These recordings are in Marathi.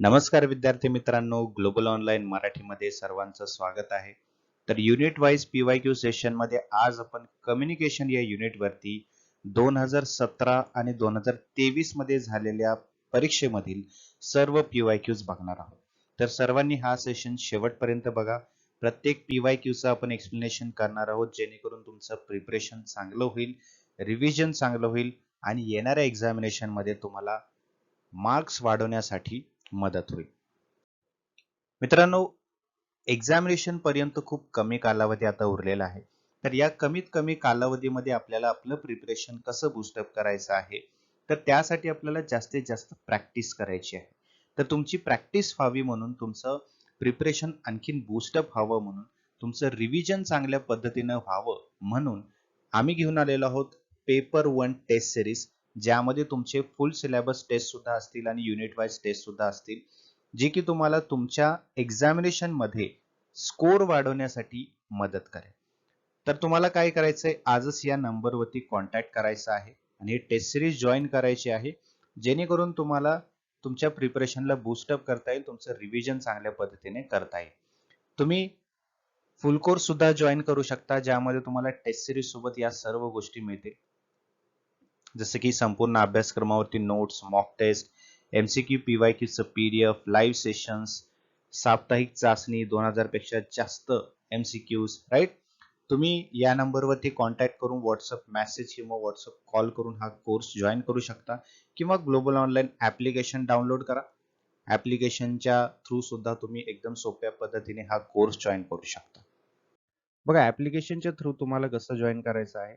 नमस्कार विद्यार्थी मित्रांनो ग्लोबल ऑनलाईन मराठीमध्ये सर्वांचं स्वागत आहे. तर unit wise P Y Q सेशनमध्ये आज आपण कम्युनिकेशन या युनिटवरती दोन हजार सतरा आणि दोन हजार तेवीसमध्ये झालेल्या परीक्षेमधील सर्व पी वाय क्यूज बघणार आहोत. तर सर्वांनी हा सेशन शेवटपर्यंत बघा. प्रत्येक पी वाय क्यूचं आपण एक्सप्लेनेशन करणार आहोत जेणेकरून तुमचं प्रिपरेशन चांगलं होईल रिव्हिजन चांगलं होईल आणि येणाऱ्या एक्झामिनेशनमध्ये तुम्हाला मार्क्स वाढवण्यासाठी मदत होईल. मित्रांनो एक्झामिनेशन पर्यंत खूप कमी कालावधी आता उरलेला आहे. तर या कमीत कमी कालावधीमध्ये आपल्याला आपलं प्रिपरेशन कसं बुस्टअप करायचं आहे? तर त्यासाठी आपल्याला जास्तीत जास्त प्रॅक्टिस करायची आहे. तर तुमची प्रॅक्टिस व्हावी म्हणून तुमचं प्रिपरेशन आणखीन बुस्टअप व्हावं म्हणून तुमचं रिव्हिजन चांगल्या पद्धतीनं व्हावं म्हणून आम्ही घेऊन आलेलो आहोत पेपर वन टेस्ट सिरीज ज्यामध्ये तुमचे फुल सिलेबस टेस्ट सुद्धा असतील आणि युनिट वाईज टेस्ट सुद्धा असतील जे की तुम्हाला तुमच्या एक्झामिनेशनमध्ये स्कोर वाढवण्यासाठी मदत करेल. तर तुम्हाला काय करायचंय? आजच या नंबरवरती कॉन्टॅक्ट करायचा आहे आणि हे टेस्ट सिरीज जॉईन करायची आहे जेणेकरून तुम्हाला तुमच्या प्रिपरेशनला बूस्टअप करता येईल तुमचं रिव्हिजन चांगल्या पद्धतीने करता येईल. तुम्ही फुल कोर्स सुद्धा जॉईन करू शकता ज्यामध्ये तुम्हाला टेस्ट सिरीज सोबत या सर्व गोष्टी मिळतील. जसं की संपूर्ण अभ्यासक्रमावरती notes mock test MCQ PY क्यूचं F live sessions साप्ताहिक चाचणी दोन हजारपेक्षा जास्त एमसीक्यूज राईट तुम्ही या नंबरवरती कॉन्टॅक्ट करून व्हॉट्सअप मेसेज किंवा व्हॉट्सअप कॉल करून हा कोर्स जॉईन करू शकता. किंवा ग्लोबल ऑनलाईन ऍप्लिकेशन डाउनलोड करा. ऍप्लिकेशनच्या थ्रू सुद्धा तुम्ही एकदम सोप्या पद्धतीने हा कोर्स जॉईन करू शकता. बघा ऍप्लिकेशनच्या थ्रू तुम्हाला कसं जॉईन करायचं आहे?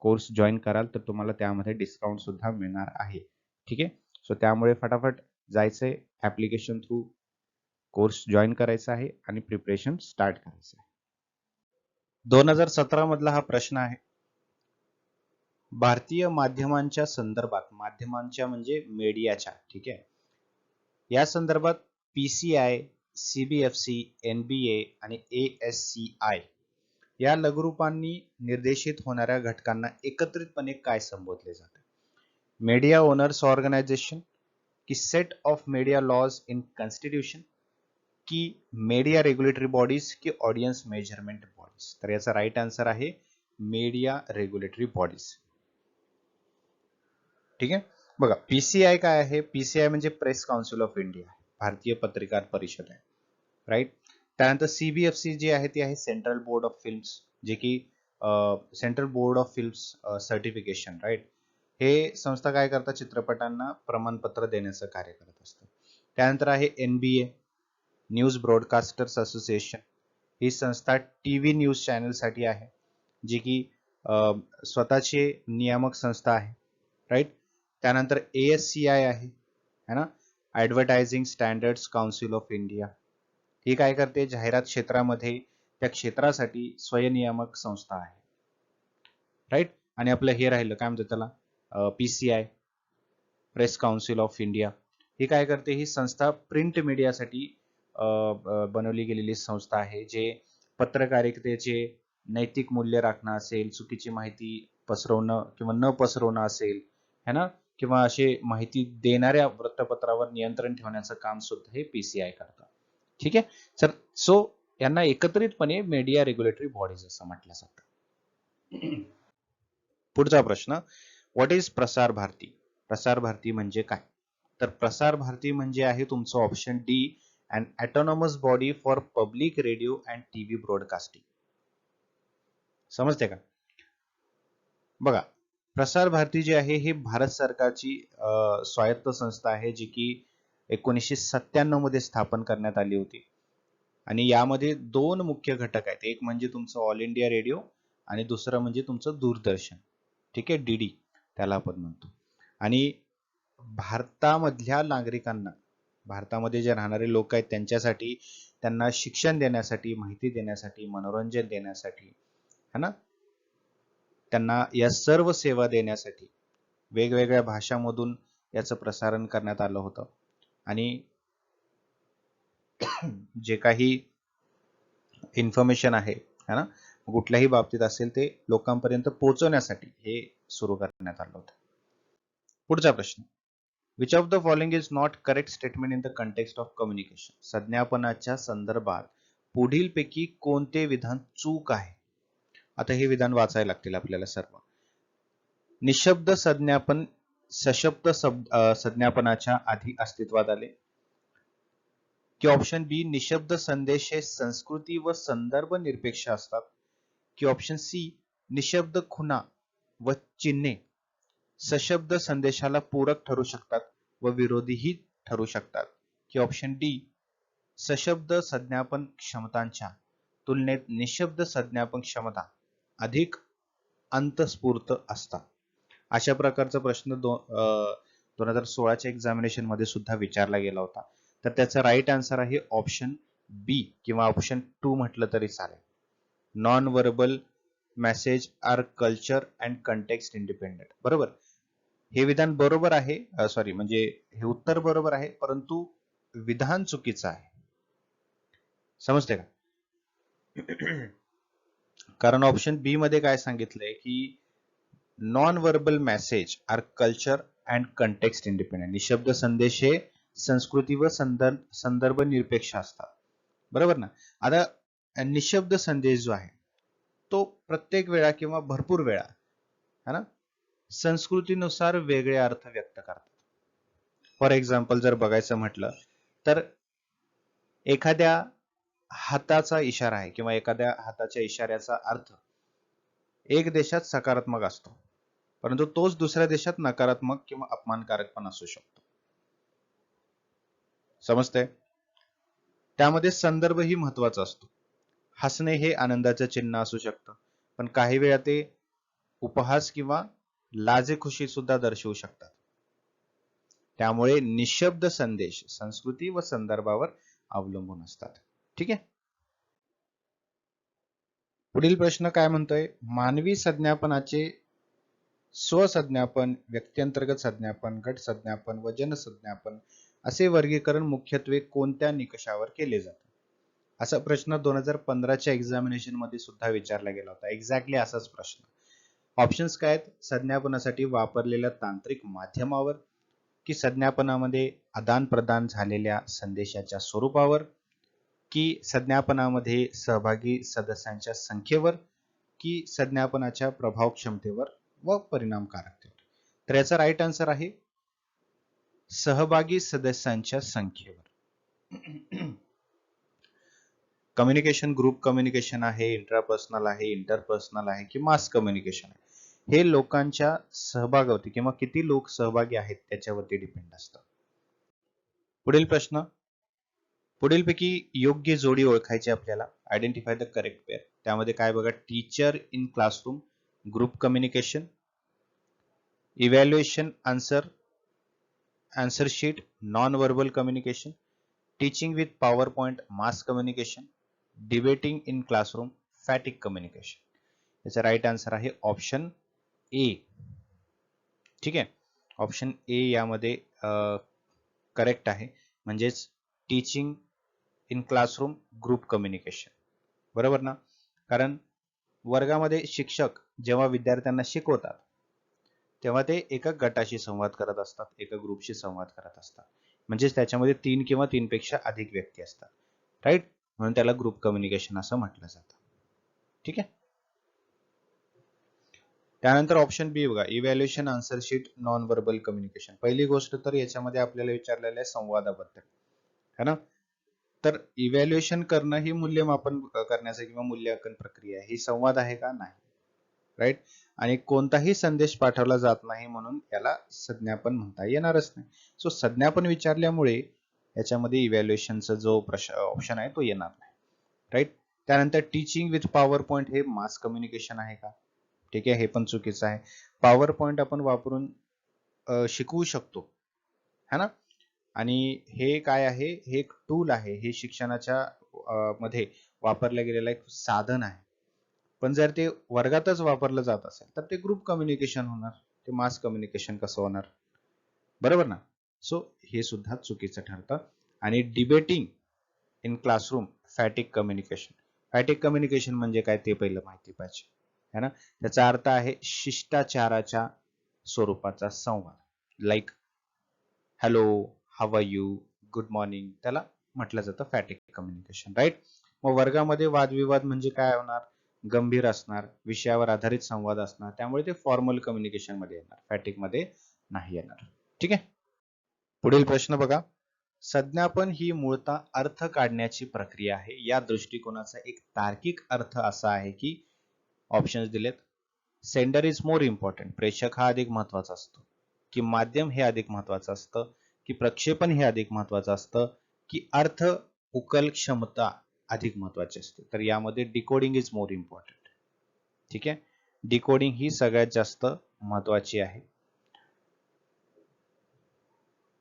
कोर्स जॉईन कराल तर तुम्हाला त्यामध्ये डिस्काउंट सुद्धा मिळणार आहे. ठीक आहे? सो त्यामुळे फटाफट जायचंय. ऍप्लिकेशन थ्रू कोर्स जॉईन करायचा आहे आणि प्रिपरेशन स्टार्ट करायचं आहे. दोन हजार सतरा मधला हा प्रश्न आहे. भारतीय माध्यमांच्या संदर्भात माध्यमांच्या म्हणजे मीडियाच्या ठीक आहे? या संदर्भात पीसीआय सीबीएफसी एनबीए आणि ए एस सी आय या लघुरूपांनी निर्देशित होणाऱ्या घटकांना एकत्रितपणे काय संबोधले जाते? मीडिया ओनर्स ऑर्गनायझेशन की set of media laws in constitution की मीडिया रेग्युलेटरी बॉडीज की ऑडियन्स मेजरमेंट बॉडीज तर याचा राईट आन्सर आहे मीडिया रेग्युलेटरी बॉडीज ठीक आहे? बघा पीसीआय काय आहे? पीसीआय म्हणजे प्रेस काउन्सिल ऑफ इंडिया भारतीय पत्रकार परिषद आहे. राईट त्यानंतर सीबीएफसी जी आहे ती आहे सेंट्रल बोर्ड ऑफ फिल्म्स जे की central board of films certification right हे संस्था काय करतात? चित्रपटांना प्रमाणपत्र देण्याचं कार्य करत असतं. त्यानंतर आहे N B A news broadcasters association ही संस्था टी व्ही न्यूज चॅनलसाठी आहे जी की स्वतःची नियामक संस्था आहे राईट त्यानंतर ए एस सी आय आहे है ना? Advertising standards council of India ही काय करते? जाहिरात क्षेत्रामध्ये त्या क्षेत्रासाठी स्वयंनियामक संस्था आहे. राईट आणि आपलं हे राहिलं काय म्हणतात त्याला? PCI press council of India ही काय करते? ही संस्था प्रिंट मीडियासाठी बनवली गेलेली संस्था आहे जे पत्रकारितेचे नैतिक मूल्य राखणं असेल चुकीची माहिती पसरवणं किंवा न पसरवणं असेल है ना? किंवा असे माहिती देणाऱ्या वृत्तपत्रावर नियंत्रण ठेवण्याचं काम सुद्धा हे पीसीआय करतात ठीक आहे? सर सो यांना एकत्रितपणे मीडिया रेग्युलेटरी बॉडीज असं म्हटलं जातं. पुढचा प्रश्न व्हॉट इज प्रसार भारती? प्रसार भारती म्हणजे काय? तर प्रसार भारती म्हणजे आहे तुमचं option D and autonomous body for public radio and TV broadcasting समजते का? बघा प्रसार भारती जी आहे हे भारत सरकारची स्वायत्त संस्था आहे जी की एकोणीसशे सत्त्याण्णवमध्ये स्थापन करण्यात आली होती. आणि यामध्ये दोन मुख्य घटक आहेत. एक म्हणजे तुमचं ऑल इंडिया रेडिओ आणि दुसरं म्हणजे तुमचं दूरदर्शन. ठीक आहे? डीडी त्याला आपण म्हणतो. आणि भारतामधल्या नागरिकांना भारतामध्ये जे राहणारे लोक आहेत त्यांच्यासाठी त्यांना शिक्षण देण्यासाठी माहिती देण्यासाठी मनोरंजन देण्यासाठी है ना? त्यांना या सर्व सेवा देण्यासाठी वेगवेगळ्या भाषांमधून याचं प्रसारण करण्यात आलं होतं. आणि जे काही इन्फॉर्मेशन आहे है ना? कुठल्याही बाबतीत असेल ते लोकांपर्यंत पोहोचवण्यासाठी हे सुरू करण्यात आलं होतं. पुढचा प्रश्न. Which of the following is not correct statement in the context of communication संज्ञापनाच्या संदर्भात पुढीलपैकी कोणते विधान चूक आहे? आता हे विधान वाचायला लागतील आपल्याला सर्व. निशब्द संज्ञापन सशब्द शब्द संज्ञापनाच्या आधी अस्तित्वात आले. की ऑप्शन बी निशब्द संदेश हे संस्कृती व संदर्भ निरपेक्ष असतात. की ऑप्शन सी निशब्द खुणा व चिन्हे सशब्द संदेशाला पूरक ठरू शकतात व विरोधीही ठरू शकतात. की ऑप्शन डी सशब्द संज्ञापन क्षमतांच्या तुलनेत निशब्द संज्ञापन क्षमता अधिक अंतस्फूर्त असतात. अशा प्रकारचा प्रश्न दोन दोन हजार सोळाच्या एक्झामिनेशनमध्ये सुद्धा विचारला गेला होता. तर त्याचा राईट आन्सर आहे ऑप्शन बी किंवा ऑप्शन टू म्हटलं तरी चालेल. Non verbal message are culture and context independent बरोबर? हे विधान बरोबर आहे सॉरी म्हणजे हे उत्तर बरोबर आहे परंतु विधान चुकीचं आहे. समजते का? कारण ऑप्शन बी मध्ये काय सांगितलंय की non verbal message are culture and context independent निशब्द संदेश हे संस्कृती व संदर्भ संदर्भ निरपेक्ष असतात. बरोबर ना? आता निशब्द संदेश जो आहे तो प्रत्येक वेळा किंवा भरपूर वेळा है ना? संस्कृतीनुसार वेगळे अर्थ व्यक्त करतात. फॉर एक्झाम्पल जर बघायचं म्हटलं तर एखाद्या हाताचा इशारा आहे किंवा एखाद्या हाताच्या इशाऱ्याचा अर्थ एक देशात सकारात्मक असतो. परंतु तोच दुसऱ्या देशात नकारात्मक किंवा अपमानकारक पण असू शकतो. समजते त्यामध्ये संदर्भही महत्त्वाचा असतो. हसणे हे आनंदाचं चिन्ह असू शकतं पण काही वेळा ते उपहास किंवा लाजे खुशी सुद्धा दर्शवू शकतात. त्यामुळे निशब्द संदेश संस्कृती व संदर्भावर अवलंबून असतात. ठीक आहे? पुढील प्रश्न काय म्हणतोय? मानवी संज्ञापनाचे स्वसंज्ञापन व्यक्तिअंतर्गत संज्ञापन गट संज्ञापन व जनसंज्ञापन असे वर्गीकरण मुख्यत्वे कोणत्या निकषावर केले जाते? असा प्रश्न दोन हजार पंधराच्या एक्झामिनेशनमध्ये सुद्धा विचारला गेला होता. एक्झॅक्टली असाच प्रश्न. ऑप्शन्स काय आहेत? संज्ञापनासाठी वापरलेल्या तांत्रिक माध्यमावर की संज्ञापनामध्ये आदान प्रदान झालेल्या संदेशाच्या स्वरूपावर की संज्ञापनामध्ये सहभागी सदस्यांच्या संख्येवर की संज्ञापनाच्या प्रभाव क्षमतेवर व परिणामकारकतेवर तर याचा राईट आन्सर आहे सहभागी सदस्यांच्या संख्येवर. कम्युनिकेशन ग्रुप कम्युनिकेशन आहे इंट्रापर्सनल आहे इंटरपर्सनल आहे की मास कम्युनिकेशन आहे. हे लोकांच्या सहभागावरती किंवा किती लोक सहभागी आहेत त्याच्यावरती डिपेंड असतं. पुढील प्रश्न. पुढीलपैकी योग्य जोडी ओळखायची आपल्याला. आयडेंटिफाय द करेक्ट पेअर त्यामध्ये काय बघा teacher in classroom group communication evaluation answer answer sheet non verbal communication teaching with power point mass communication debating in classroom phatic communication याचा राईट आन्सर आहे ऑप्शन ए ठीक आहे? ऑप्शन ए यामध्ये करेक्ट आहे. म्हणजेच teaching in classroom group communication बरोबर ना? कारण वर्गामध्ये शिक्षक जेव्हा विद्यार्थ्यांना शिकवतात तेव्हा ते एका गटाशी संवाद करत असतात एका ग्रुपशी संवाद करत असतात. म्हणजेच त्याच्यामध्ये तीन किंवा तीनपेक्षा अधिक व्यक्ती असतात. राईट म्हणून त्याला ग्रुप कम्युनिकेशन असं म्हटलं जातं. ठीक आहे? त्यानंतर ऑप्शन बी बघा. Evaluation answer sheet non verbal communication पहिली गोष्ट तर याच्यामध्ये आपल्याला विचारलेलं आहे संवादाबद्दल. है ना? तर इव्हॅल्युएशन करणं ही मूल्यमापन करण्याचं किंवा मूल्यांकन प्रक्रिया ही संवाद आहे का? नाही. राईट आणि कोणताही संदेश पाठवला जात नाही म्हणून याला संज्ञापन म्हणता येणारच नाही. सो संज्ञापन विचारल्यामुळे याच्यामध्ये इव्हॅल्युएशनचा जो ऑप्शन आहे तो येणार नाही. राईट त्यानंतर टीचिंग विथ पॉवर पॉईंट हे मास कम्युनिकेशन आहे का? ठीक आहे हे पण चुकीचं आहे. पॉवर पॉईंट आपण वापरून शिकवू शकतो. है ना? आणि हे काय आहे? हे एक टूल आहे. हे शिक्षणाच्या मध्ये वापरलं गेलेलं एक साधन आहे. पण जर ते वर्गातच वापरलं जात असेल तर ते ग्रुप कम्युनिकेशन होणार. ते मास कम्युनिकेशन कसं होणार? बरोबर ना? सो हे सुद्धा चुकीचं ठरतं. आणि debating in classroom phatic communication phatic communication म्हणजे काय ते पहिलं माहिती पाहिजे. है ना? त्याचा अर्थ आहे शिष्टाचाराच्या स्वरूपाचा संवाद. Like hello how are you good morning त्याला म्हटलं जातं फॅटिक कम्युनिकेशन राईट मग वर्गामध्ये वादविवाद म्हणजे काय होणार? गंभीर असणार विषयावर आधारित संवाद असणार त्यामुळे ते फॉर्मल कम्युनिकेशनमध्ये येणार फॅटिकमध्ये नाही येणार. ठीक आहे? पुढील प्रश्न बघा. संज्ञापन ही मूळतः अर्थ काढण्याची प्रक्रिया आहे. या दृष्टिकोनाचा एक तार्किक अर्थ असा आहे की ऑप्शन्स दिलेत. सेंडर इज मोर इम्पॉर्टंट प्रेक्षक हा अधिक महत्त्वाचा असतो. की माध्यम हे अधिक महत्वाचं असतं. की प्रक्षेपण हे अधिक महत्वाचं असतं. की अर्थ उकल क्षमता अधिक महत्त्वाचे असते. तर यामध्ये डिकोडिंग इज मोर इम्पॉर्टंट ठीक आहे? डिकोडिंग ही सगळ्यात जास्त महत्वाची आहे.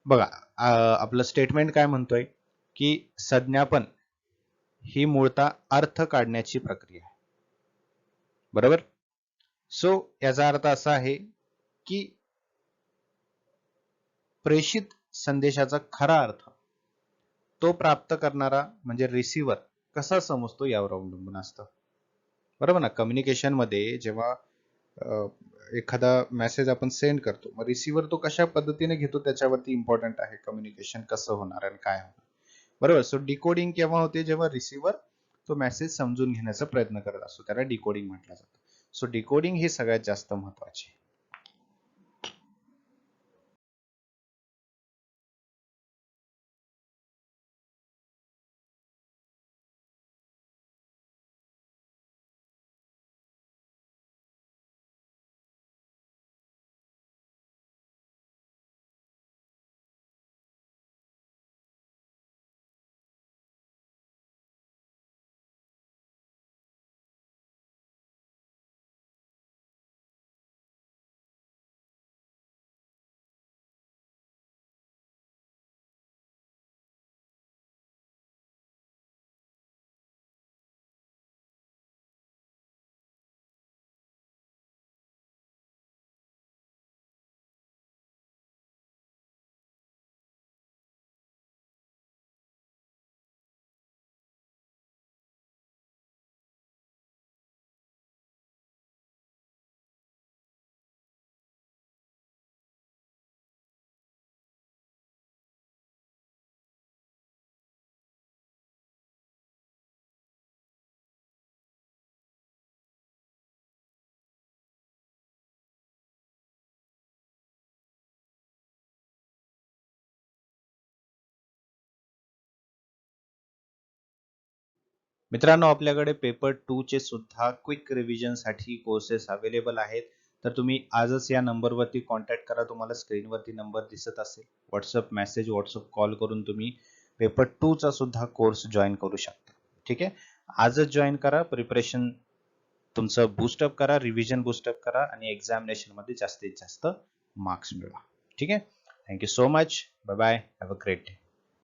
बघा आपलं स्टेटमेंट काय म्हणतोय? की संज्ञापन ही मूळता अर्थ काढण्याची प्रक्रिया आहे. बरोबर? सो याचा अर्थ असा आहे की प्रेषित संदेशाचा खरा अर्थ तो प्राप्त करणारा म्हणजे रिसिव्हर कसा समजतो यावर अवलंबून असतं. बरोबर ना? कम्युनिकेशनमध्ये जेव्हा एखादा मेसेज आपण सेंड करतो मग रिसिव्हर तो कशा पद्धतीने घेतो त्याच्यावरती इम्पॉर्टंट आहे कम्युनिकेशन कसं होणार आणि काय होणार. बरोबर? सो डिकोडिंग केव्हा होते जेव्हा रिसिव्हर तो मेसेज समजून घेण्याचा प्रयत्न करत असतो. त्याला डिकोडिंग म्हटलं जातं. सो डिकोडिंग हे सगळ्यात जास्त महत्त्वाचे. मित्रांनो आपल्याकडे पेपर टू चे सुद्धा क्विक रिव्हिजनसाठी कोर्सेस अवेलेबल आहेत. तर तुम्ही आजच या नंबरवरती कॉन्टॅक्ट करा. तुम्हाला स्क्रीनवरती नंबर दिसत असेल. व्हॉट्सअप मेसेज व्हॉट्सअप कॉल करून तुम्ही पेपर टू चा सुद्धा कोर्स जॉईन करू शकता. ठीक आहे? आजच जॉईन करा. प्रिपरेशन तुमचं बूस्टअप करा. रिव्हिजन बूस्टअप करा आणि एक्झामिनेशनमध्ये जास्तीत जास्त मार्क्स मिळवा. ठीक आहे? Thank you so much bye bye have a great day